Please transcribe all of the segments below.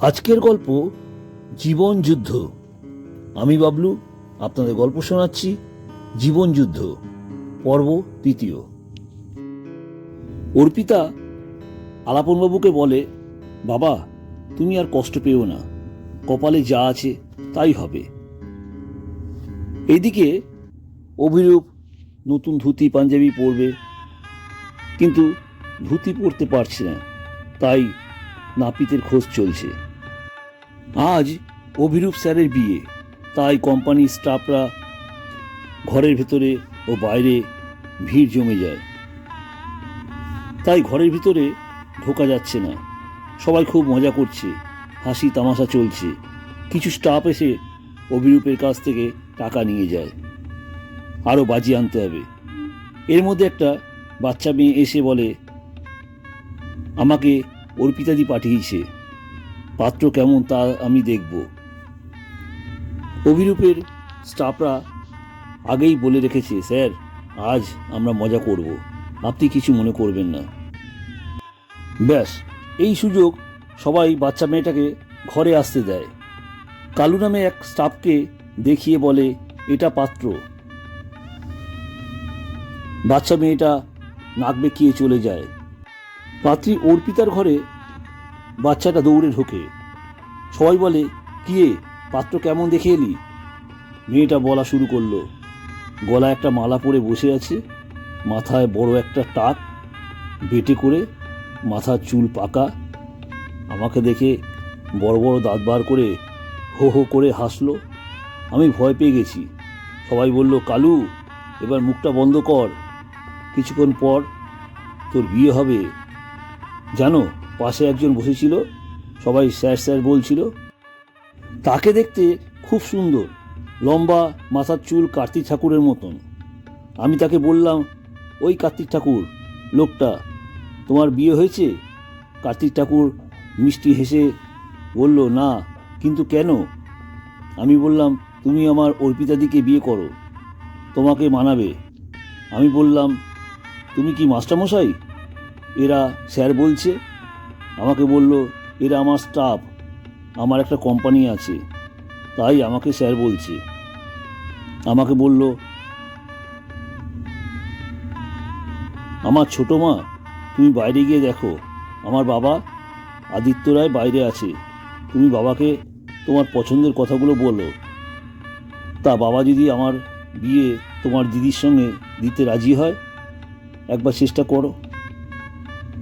আজকের গল্প জীবন যুদ্ধ। আমি বাবলু, আপনাদের গল্প শোনাচ্ছি জীবন যুদ্ধ, পর্ব তৃতীয়। অর্পিতা আলাপনবাবুকে বলে, বাবা, তুমি আর কষ্ট পেও না, কপালে যা আছে তাই হবে। এদিকে অভিরূপ নতুন ধুতি, পাঞ্জাবি পরবে, কিন্তু ধুতি পরতে পারছে না, তাই নাপিতের খোঁজ চলছে। আজ অভিরূপ স্যারের বিয়ে। তাই কোম্পানির স্টাফরা ঘরের ভেতরে ও বাইরে ভিড় জমে যায়। তাই ঘরের ভিতরে ঢোকা যাচ্ছে না। সবাই খুব মজা করছে। হাসি তামাশা চলছে। কিছু স্টাফ এসে অভিরূপের কাছ থেকে টাকা নিয়ে যায়। আরও বাজি আনতে হবে। এর মধ্যে একটা বাচ্চা মেয়ে এসে বলে, আমাকে অর্পিতাদি পাঠিয়েছে। পাত্র কেমন তা আমি দেখব। অভিরূপের স্টাফরা আগেই বলে রেখেছে, স্যার, আজ আমরা মজা করব। আপনি কিছু মনে করবেন না। ব্যাস, এই সুযোগ সবাই বাচ্চা মেয়েটাকে ঘরে আসতে দেয়। কালু নামে এক স্টাফকে দেখিয়ে বলে, এটা পাত্র। বাচ্চা মেয়েটা নাক বেঁকিয়ে চলে যায়। পাত্রী অর্পিতার ঘরে বাচ্চাটা দৌড়ে ঢোকে। সবাই বলে কিয়ে পাত্র কেমন দেখে এলি? মেয়েটা বলা শুরু করল, গলায় একটা মালা পরে বসে আছে, মাথায় বড় একটা টাক, বেটে করে মাথার চুল পাকা, আমাকে দেখে বড় বড় দাঁত বার করে হো হো করে হাসলো। আমি ভয় পেয়ে গেছি। সবাই বলল, কালু, এবার মুখটা বন্ধ কর। কিছুক্ষণ পর তোর বিয়ে হবে। জানো পাশে একজন বসেছিল, সবাই স্যার স্যার বলছিল। তাকে দেখতে খুব সুন্দর, লম্বা মাথার চুল কার্তিক ঠাকুরের মতন। আমি তাকে বললাম, ওই কার্তিক ঠাকুর, লোকটা, তোমার বিয়ে হয়েছে? কার্তিক ঠাকুর মিষ্টি হেসে বলল, না, কিন্তু কেন? আমি বললাম, তুমি আমার অর্পিতাদিকে বিয়ে করো, তোমাকে মানাবে। আমি বললাম, তুমি কি মাস্টারমশাই? এরা স্যার বলছে আমাকে বলল, এরা আমার স্টাফ আমার একটা কোম্পানি আছে। তাই আমাকে স্যার বলছে। আমাকে বলল, আমার ছোট মা, তুমি বাইরে গিয়ে দেখো। আমার বাবা আদিত্য রায় বাইরে আছে। তুমি বাবাকে তোমার পছন্দের কথাগুলো বলো। তা বাবা যদি আমার বিয়ে তোমার দিদির সঙ্গে দিতে রাজি হয়, একবার চেষ্টা করো।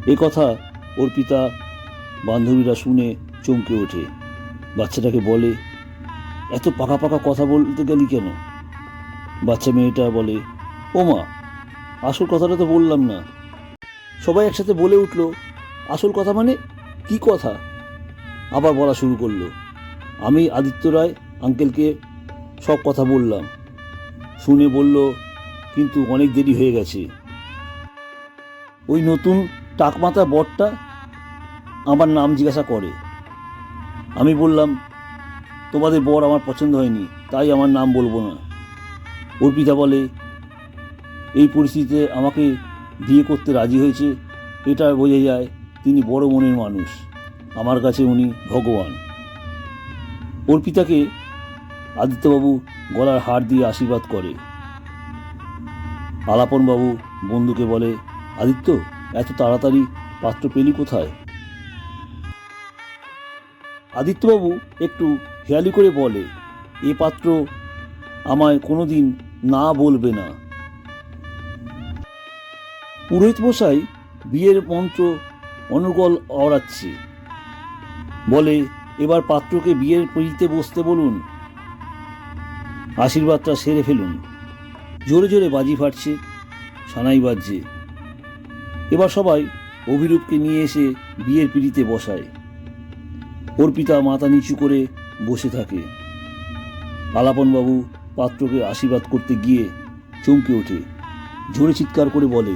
এ কথা অর্পিতা বান্ধবীরা শুনে চমকে ওঠে। বাচ্চাটাকে বলে, এত পাকা পাকা কথা বলতে গেলি কেন? বাচ্চা মেয়েটা বলে, ও মা, আসল কথাটা তো বললাম না। সবাই একসাথে বলে উঠল, আসল কথা মানে কি কথা? আবার বলা শুরু করল, আমি আদিত্য রায়, আঙ্কেলকে সব কথা বললাম। শুনে বলল, কিন্তু অনেক দেরি হয়ে গেছে। ওই নতুন টাকমাতা বরটা আমার নাম জিজ্ঞাসা করে। আমি বললাম, তোমাদের বর আমার পছন্দ হয়নি, তাই আমার নাম বলব না। অর্পিতা বলে, এই পরিস্থিতিতে আমাকে বিয়ে করতে রাজি হয়েছে, এটা বোঝা যায় তিনি বড় মনের মানুষ। আমার কাছে উনি ভগবান। অর্পিতাকে আদিত্যবাবু গলার হার দিয়ে আশীর্বাদ করে। আলাপনবাবু বন্ধুকে বলে, আদিত্য, এত তাড়াতাড়ি পাত্র পেলি কোথায়? আদিত্যবাবু একটু হেয়ালি করে বলে, এ পাত্র আমায় কোনোদিন না বলবে না। পুরোহিত মশাই বিয়ের মন্ত্র অনুগল অড়াচ্ছে বলে, এবার পাত্রকে বিয়ের পিড়িতে বসতে বলুন। আশীর্বাদটা সেরে ফেলুন। জোরে জোরে বাজি ফাটছে, সানাই বাজছে। এবার সবাই অভিরূপকে নিয়ে এসে বিয়ের পিড়িতে বসায়। অর্পিতা মাথা নিচু করে বসে থাকে। আলাপনবাবু পাত্রকে আশীর্বাদ করতে গিয়ে চমকে ওঠে। জোরে চিৎকার করে বলে,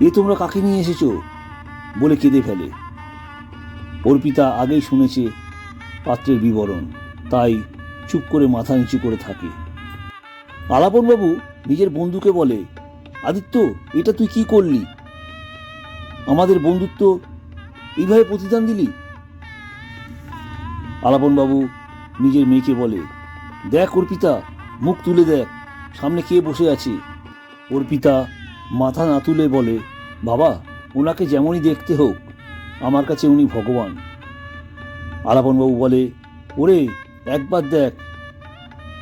এ তোমরা কাকে নিয়ে এসেছ? বলে কেঁদে ফেলে। অর্পিতা আগেই শুনেছে পাত্রের বিবরণ, তাই চুপ করে মাথা নিচু করে থাকে। আলাপনবাবু নিজের বন্ধুকে বলে, আদিত্য, এটা তুই কি করলি? আমাদের বন্ধুত্ব এইভাবে প্রতিদান দিলি? আলাপনবাবু নিজের মেয়েকে বলে, দেখ অর্পিতা মুখ তুলে দেখ, সামনে কে বসে আছে? অর্পিতা মাথা না তুলে বলে, বাবা, ওনাকে যেমনই দেখতে হোক, আমার কাছে উনি ভগবান। আলাপনবাবু বলে, ওরে, একবার দেখ।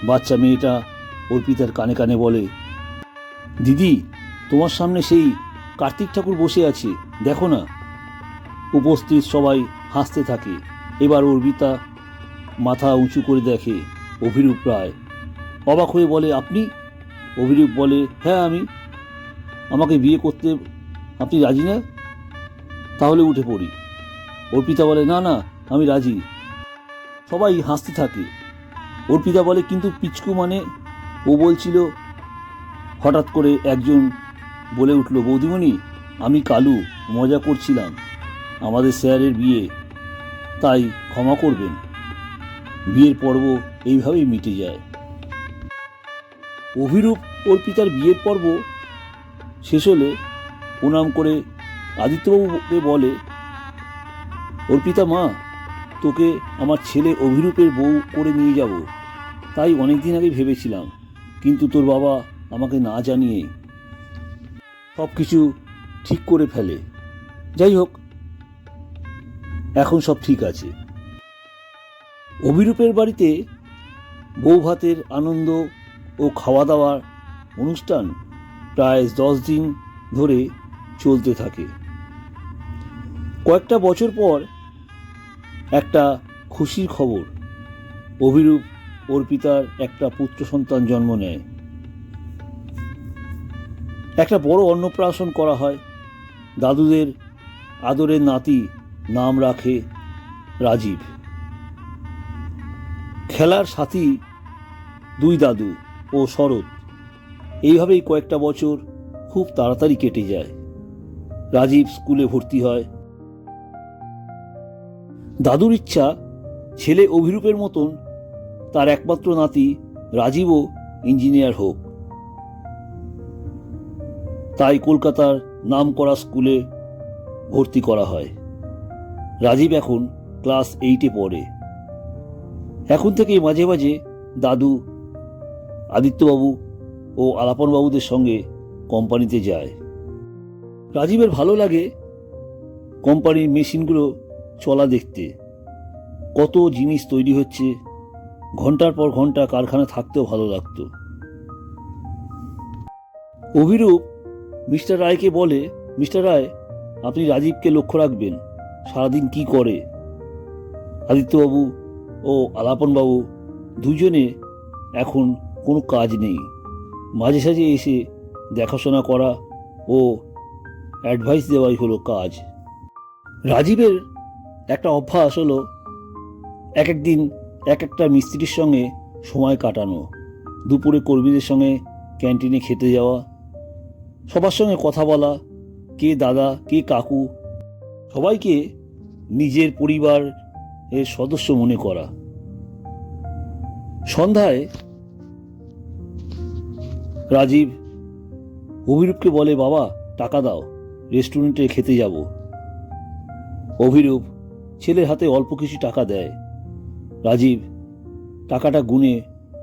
বাচ্চা মেয়েটা অর্পিতার কানে কানে বলে, দিদি, তোমার সামনে সেই কার্তিক ঠাকুর বসে আছে, দেখো না। উপস্থিত সবাই হাসতে থাকে। এবার অর্পিতা মাথা উঁচু করে দেখে অভিরূপ রায়। অবাক হয়ে বলে, আপনি? অভিরূপ বলে হ্যাঁ আমি। আমাকে বিয়ে করতে আপনি রাজি না? তাহলে উঠে পড়ি। অর্পিতা বলে, না না, আমি রাজি। সবাই হাসতে থাকে। অর্পিতা বলে, কিন্তু পিচকু মানে? ও বলছিল, হঠাৎ করে একজন বলে উঠল, বৌদিমণি, আমি কালু, মজা করছিলাম। আমাদের স্যারের বিয়ে। তাই ক্ষমা করবেন। বিয়ের পর্ব এইভাবেই মিটে যায়। অভিরূপ অর্পিতার বিয়ের পর্ব শেষ হলে প্রণাম করে আদিত্যবাবুকে বলে, অর্পিতা মা, তোকে আমার ছেলে অভিরূপের বউ করে নিয়ে যাব। তাই অনেক দিন আগে ভেবেছিলাম, কিন্তু তোর বাবা আমাকে না জানিয়ে সব কিছু ঠিক করে ফেলে। যাই হোক এখন সব ঠিক আছে। অভিরূপের বাড়িতে বউ ভাতের আনন্দ ও খাওয়া দাওয়ার অনুষ্ঠান প্রায় দশ দিন ধরে চলতে থাকে। কয়েকটা বছর পর একটা খুশির খবর। অভিরূপ অর্পিতার একটা পুত্র সন্তান জন্ম নেয়। একটা বড় অন্নপ্রাশন করা হয়। দাদুদের আদরের নাতি নাম রাখে রাজীব। খেলার সাথী দুই দাদু ও শরৎ। এইভাবেই কয়েকটা বছর খুব তাড়াতাড়ি কেটে যায়। রাজীব স্কুলে ভর্তি হয়। দাদুর ইচ্ছা ছেলে অভিরূপের মতন, তার একমাত্র নাতি রাজীবও ইঞ্জিনিয়ার হোক। তাই কলকাতার নাম করা স্কুলে ভর্তি করা হয়। রাজীব এখন ক্লাস এইটে পড়ে। এখন থেকেই মাঝে মাঝে দাদু, আদিত্যবাবু ও আলাপনবাবুদের সঙ্গে কোম্পানিতে যায়। রাজীবের ভালো লাগে কোম্পানির মেশিনগুলো চলা দেখতে। কত জিনিস তৈরি হচ্ছে, ঘণ্টার পর ঘণ্টা কারখানা থাকতেও ভালো লাগতো। অভিরূপ মিস্টার রায়কে বলে, মিস্টার রায়, আপনি রাজীবকে লক্ষ্য রাখবেন। সারাদিন কি করে? আদিত্যবাবু ও আলাপনবাবু দুজনে এখন কোনো কাজ নেই। মাঝে সাঝে এসে দেখাশোনা করা ও অ্যাডভাইস দেওয়াই হলো কাজ। রাজীবের একটা অভ্যাস হলো এক এক দিন এক একটা মিস্ত্রির সঙ্গে সময় কাটানো। দুপুরে কর্মীদের সঙ্গে ক্যান্টিনে খেতে যাওয়া, সবার সঙ্গে কথা বলা, কে দাদা, কে কাকু, সবাইকে নিজের পরিবার এর সদস্য মনে করা। সন্ধ্যায় রাজীব অভিরূপকে বলে, বাবা, টাকা দাও, রেস্টুরেন্টে খেতে যাব। অভিরূপ ছেলের হাতে অল্প কিছু টাকা দেয়। রাজীব টাকাটা গুনে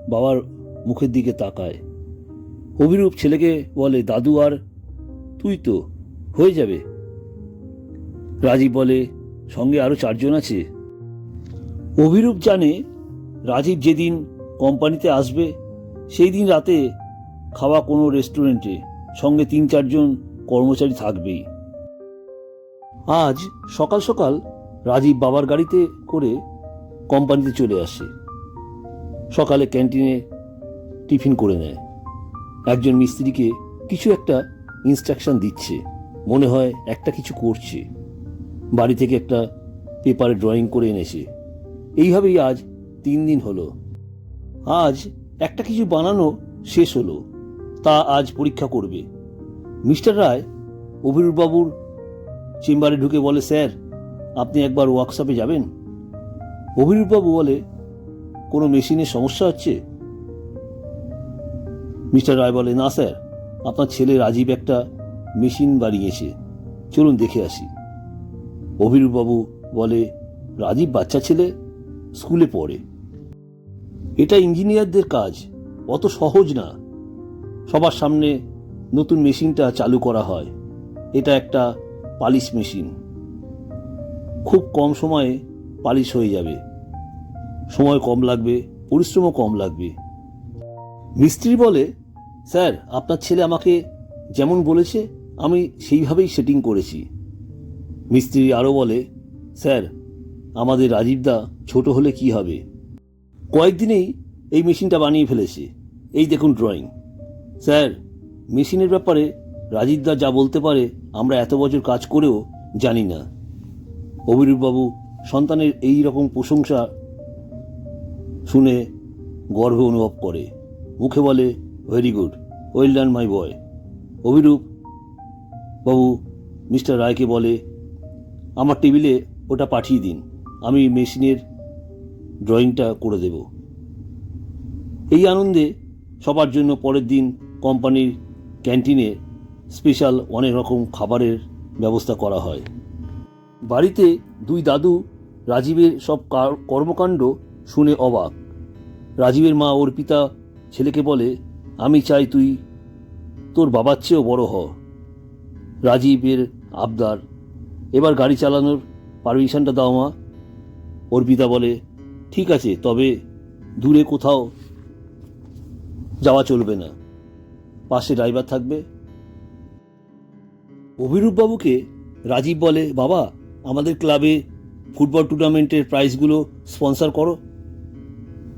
বাবার মুখের দিকে তাকায়। অভিরূপ ছেলেকে বলে, দাদু, আর তুই তো হয়ে যাবে? রাজীব বলে সঙ্গে আরও চারজন আছে। অভিরূপ জানে রাজীব যেদিন কোম্পানিতে আসবে সেই দিন রাতে খাওয়া কোনো রেস্টুরেন্টে সঙ্গে তিন চারজন কর্মচারী থাকবেই। আজ সকাল সকাল রাজীব বাবার গাড়িতে করে কোম্পানিতে চলে আসে। সকালে ক্যান্টিনে টিফিন করে নেয়। একজন মিস্ত্রিকে কিছু একটা ইনস্ট্রাকশন দিচ্ছে। মনে হয় একটা কিছু করছে। বাড়ি থেকে একটা পেপারে ড্রয়িং করে এনেছে। এইভাবেই আজ তিন দিন হলো। আজ একটা কিছু বানানো শেষ হলো। তা আজ পরীক্ষা করবে। মিস্টার রায় অভিরূপবাবুর চেম্বারে ঢুকে বলে, স্যার, আপনি একবার ওয়ার্কশপে যাবেন? অভিরূপবাবু বলে, কোনো মেশিনের সমস্যা হচ্ছে? মিস্টার রায় বলে, না স্যার, আপনার ছেলে রাজীব একটা মেশিন বাড়িয়েছে চলুন দেখে আসি। অভিরূপবাবু বলে, রাজীব বাচ্চা ছেলে স্কুলে পড়ে। এটা ইঞ্জিনিয়ারদের কাজ, অত সহজ না। সবার সামনে নতুন মেশিনটা চালু করা হয়। এটা একটা পালিশ মেশিন। খুব কম সময়ে পালিশ হয়ে যাবে। সময় কম লাগবে, পরিশ্রমও কম লাগবে। মিস্ত্রি বলে, স্যার, আপনার ছেলে আমাকে যেমন বলেছে, আমি সেইভাবেই সেটিং করেছি। মিস্ত্রি আরও বলে, স্যার, আমাদের রাজীবদা ছোট হলে কি হবে? কয়েকদিনেই এই মেশিনটা বানিয়ে ফেলেছে। এই দেখুন ড্রয়িং। স্যার, মেশিনের ব্যাপারে রাজীবদা যা বলতে পারে আমরা এত বছর কাজ করেও জানি না। অভিরূপবাবু সন্তানের এই রকম প্রশংসা শুনে গর্ব অনুভব করে। মুখে বলে, very good, well done my boy. Abhirup Babu mister রায়কে বলে আমার টেবিলে ওটা পাঠিয়ে দিন। আমি মেশিনের ড্রয়িংটা করে দেব। এই আনন্দে সবার জন্য পরের দিন কোম্পানির ক্যান্টিনে স্পেশাল অনেক রকম খাবারের ব্যবস্থা করা হয়। বাড়িতে দুই দাদু, রাজীবের সব কার- কর্মকাণ্ড শুনে অবাক। রাজীবের মা অর্পিতা ছেলেকে বলে, আমি চাই তুই তোর বাবার চেয়েও বড় হ। রাজীবের আবদার এবার গাড়ি চালানোর পারমিশনটা দাও মা। অর্পিতা বলে, ঠিক আছে, তবে দূরে কোথাও যাওয়া চলবে না। পাশে ড্রাইভার থাকবে। অভিরূপবাবুকে রাজীব বলে, বাবা, আমাদের ক্লাবে ফুটবল টুর্নামেন্টের প্রাইজগুলো স্পন্সর করো।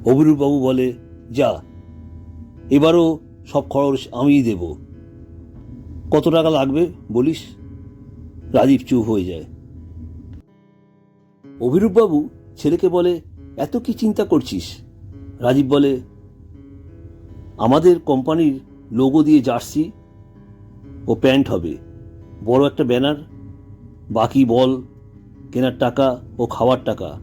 অভিরূপবাবু বলে, যা, এবারও সব খরচ আমিই দেব। কত টাকা লাগবে বলিস? রাজীব চুপ হয়ে যায়। অভিরূপবাবু ছেলেকে বলে, এত কি চিন্তা করছিস? রাজীব বলে, আমাদের কোম্পানির লোগো দিয়ে জার্সি ও প্যান্ট হবে। বড় একটা ব্যানার, বাকি বল, কেনার টাকা ও খাওয়ার টাকা।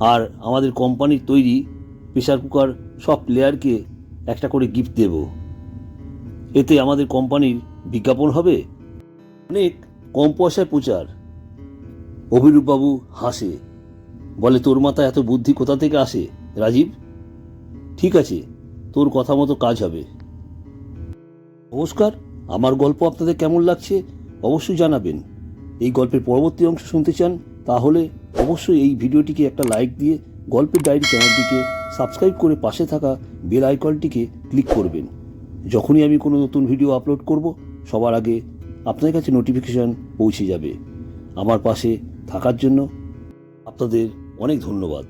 আর আমাদের কোম্পানির তৈরি প্রেশার কুকার সব প্লেয়ারকে একটা করে গিফট দেব। এতে আমাদের কোম্পানির বিজ্ঞাপন হবে? অনেক কম পয়সায় প্রচার অভিরূপবাবু হাসে। বলে, তোর মাথায় এত বুদ্ধি কোথা থেকে আসে, রাজীব? ঠিক আছে, তোর কথা মতো কাজ হবে। নমস্কার, আমার গল্প আপনাদের কেমন লাগছে, অবশ্যই জানাবেন। এই গল্পের পরবর্তী অংশ শুনতে চান, তাহলে অবশ্যই এই ভিডিওটিকে একটা লাইক দিয়ে গল্পের ডায়েরি চ্যানেলটিকে সাবস্ক্রাইব করে পাশে থাকা বেল আইকনটিকে ক্লিক করবেন। যখনই আমি কোনো নতুন ভিডিও আপলোড করব, সবার আগে আপনার কাছে নোটিফিকেশন পৌঁছে যাবে। আমার পাশে থাকার জন্য আপনাদের অনেক ধন্যবাদ।